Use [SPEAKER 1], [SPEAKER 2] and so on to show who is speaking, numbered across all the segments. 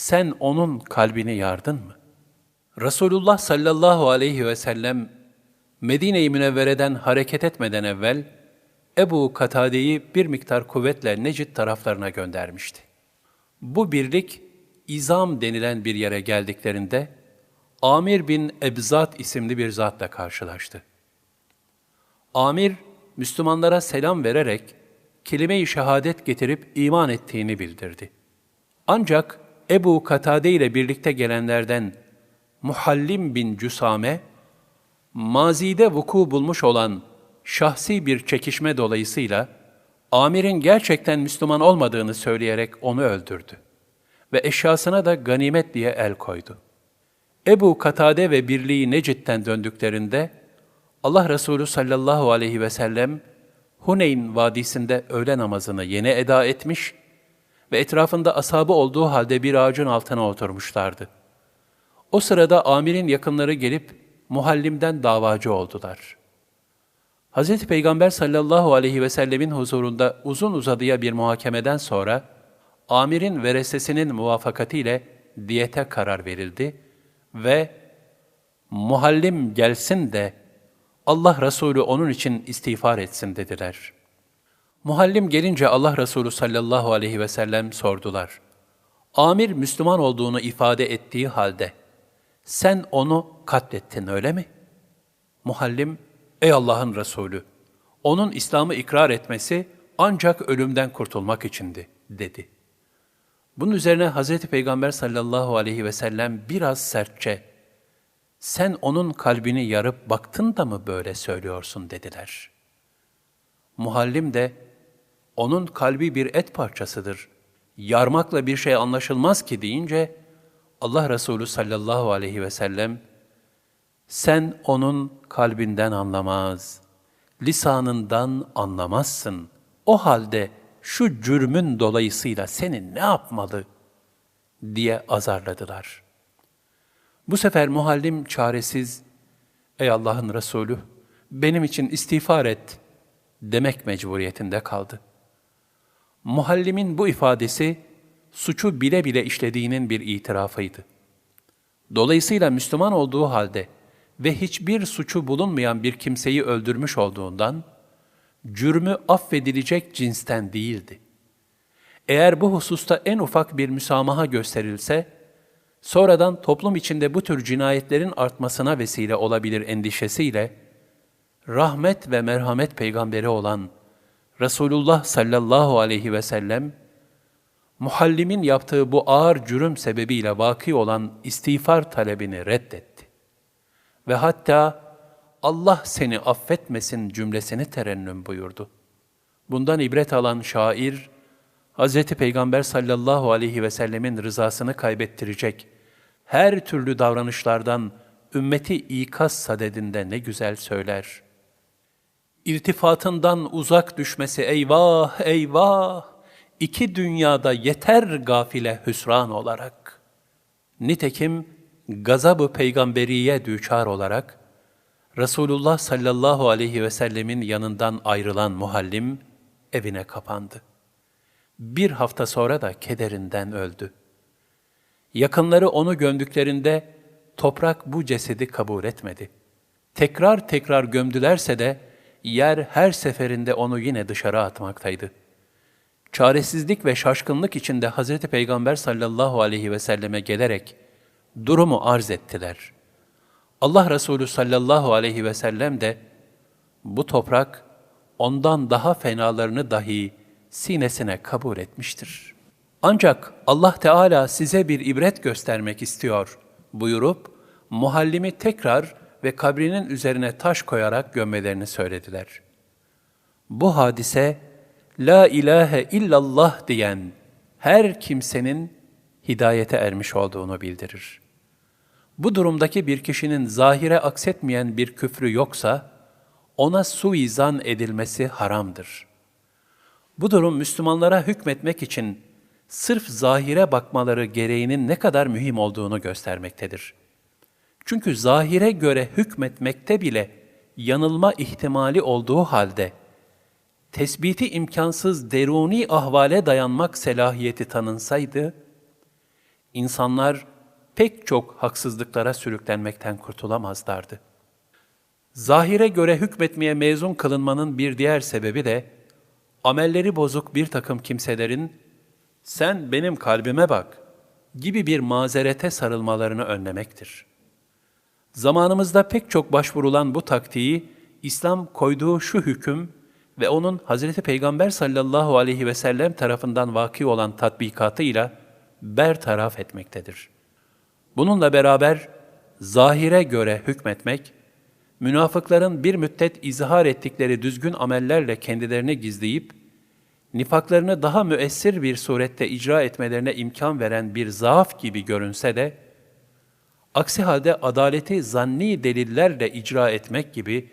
[SPEAKER 1] sen onun kalbini yardın mı? Resulullah sallallahu aleyhi ve sellem Medine-i Münevvere'den hareket etmeden evvel Ebu Katade'yi bir miktar kuvvetle Necid taraflarına göndermişti. Bu birlik İzam denilen bir yere geldiklerinde Amir bin Ebzat isimli bir zatla karşılaştı. Amir, Müslümanlara selam vererek kelime-i şehadet getirip iman ettiğini bildirdi. Ancak Ebu Katade ile birlikte gelenlerden Muhallim bin Cüsame, mazide vuku bulmuş olan şahsi bir çekişme dolayısıyla amirin gerçekten Müslüman olmadığını söyleyerek onu öldürdü ve eşyasına da ganimet diye el koydu. Ebu Katade ve birliği Necid'den döndüklerinde Allah Resulü sallallahu aleyhi ve sellem Huneyn vadisinde öğle namazını yeni eda etmiş ve etrafında ashabı olduğu halde bir ağacın altına oturmuşlardı. O sırada amirin yakınları gelip muhallimden davacı oldular. Hz. Peygamber sallallahu aleyhi ve sellemin huzurunda uzun uzadıya bir muhakemeden sonra, amirin veresesinin muvafakatiyle diyete karar verildi ve muhallim gelsin de Allah Resulü onun için istiğfar etsin dediler. Muhallim gelince Allah Resulü sallallahu aleyhi ve sellem sordular. Amir Müslüman olduğunu ifade ettiği halde, sen onu katlettin öyle mi? Muhallim, ey Allah'ın Resulü, onun İslam'ı ikrar etmesi ancak ölümden kurtulmak içindi, dedi. Bunun üzerine Hz. Peygamber sallallahu aleyhi ve sellem biraz sertçe, sen onun kalbini yarıp baktın da mı böyle söylüyorsun dediler. Muhallim de, onun kalbi bir et parçasıdır. Yarmakla bir şey anlaşılmaz ki deyince, Allah Resulü sallallahu aleyhi ve sellem, sen onun kalbinden anlamaz, lisanından anlamazsın. O halde şu cürmün dolayısıyla seni ne yapmalı diye azarladılar.'' Bu sefer muhallim çaresiz, ''Ey Allah'ın Resulü, benim için istiğfar et.'' demek mecburiyetinde kaldı. Muhallimin bu ifadesi, suçu bile bile işlediğinin bir itirafıydı. Dolayısıyla Müslüman olduğu halde ve hiçbir suçu bulunmayan bir kimseyi öldürmüş olduğundan, cürmü affedilecek cinsten değildi. Eğer bu hususta en ufak bir müsamaha gösterilse, sonradan toplum içinde bu tür cinayetlerin artmasına vesile olabilir endişesiyle, rahmet ve merhamet peygamberi olan Resulullah sallallahu aleyhi ve sellem, muhallimin yaptığı bu ağır cürüm sebebiyle vaki olan istiğfar talebini reddetti. Ve hatta Allah seni affetmesin cümlesini terennüm buyurdu. Bundan ibret alan şair, Hz. Peygamber sallallahu aleyhi ve sellemin rızasını kaybettirecek her türlü davranışlardan ümmeti ikaz sadedinde ne güzel söyler. İltifatından uzak düşmesi eyvah eyvah, iki dünyada yeter gafile hüsran olarak. Nitekim gazabı peygamberiye düçar olarak, Resulullah sallallahu aleyhi ve sellemin yanından ayrılan muhallim evine kapandı. Bir hafta sonra da kederinden öldü. Yakınları onu gömdüklerinde toprak bu cesedi kabul etmedi. Tekrar tekrar gömdülerse de yer her seferinde onu yine dışarı atmaktaydı. Çaresizlik ve şaşkınlık içinde Hz. Peygamber sallallahu aleyhi ve selleme gelerek durumu arz ettiler. Allah Resulü sallallahu aleyhi ve sellem de bu toprak ondan daha fenalarını dahi sinesine kabul etmiştir. Ancak Allah Teala size bir ibret göstermek istiyor buyurup muhallimi tekrar ve kabrinin üzerine taş koyarak gömmelerini söylediler. Bu hadise La ilahe illallah diyen her kimsenin hidayete ermiş olduğunu bildirir. Bu durumdaki bir kişinin zahire aksetmeyen bir küfrü yoksa, ona suizan edilmesi haramdır.'' Bu durum Müslümanlara hükmetmek için sırf zahire bakmaları gereğinin ne kadar mühim olduğunu göstermektedir. Çünkü zahire göre hükmetmekte bile yanılma ihtimali olduğu halde, tesbiti imkansız deruni ahvale dayanmak selahiyeti tanınsaydı, insanlar pek çok haksızlıklara sürüklenmekten kurtulamazlardı. Zahire göre hükmetmeye mezun kılınmanın bir diğer sebebi de, amelleri bozuk bir takım kimselerin, sen benim kalbime bak gibi bir mazerete sarılmalarını önlemektir. Zamanımızda pek çok başvurulan bu taktiği, İslam koyduğu şu hüküm ve onun Hazreti Peygamber sallallahu aleyhi ve sellem tarafından vaki olan tatbikatıyla bertaraf etmektedir. Bununla beraber zahire göre hükmetmek, münafıkların bir müddet izhar ettikleri düzgün amellerle kendilerini gizleyip, nifaklarını daha müessir bir surette icra etmelerine imkan veren bir zaaf gibi görünse de, aksi halde adaleti zanni delillerle icra etmek gibi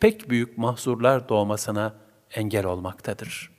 [SPEAKER 1] pek büyük mahzurlar doğmasına engel olmaktadır.''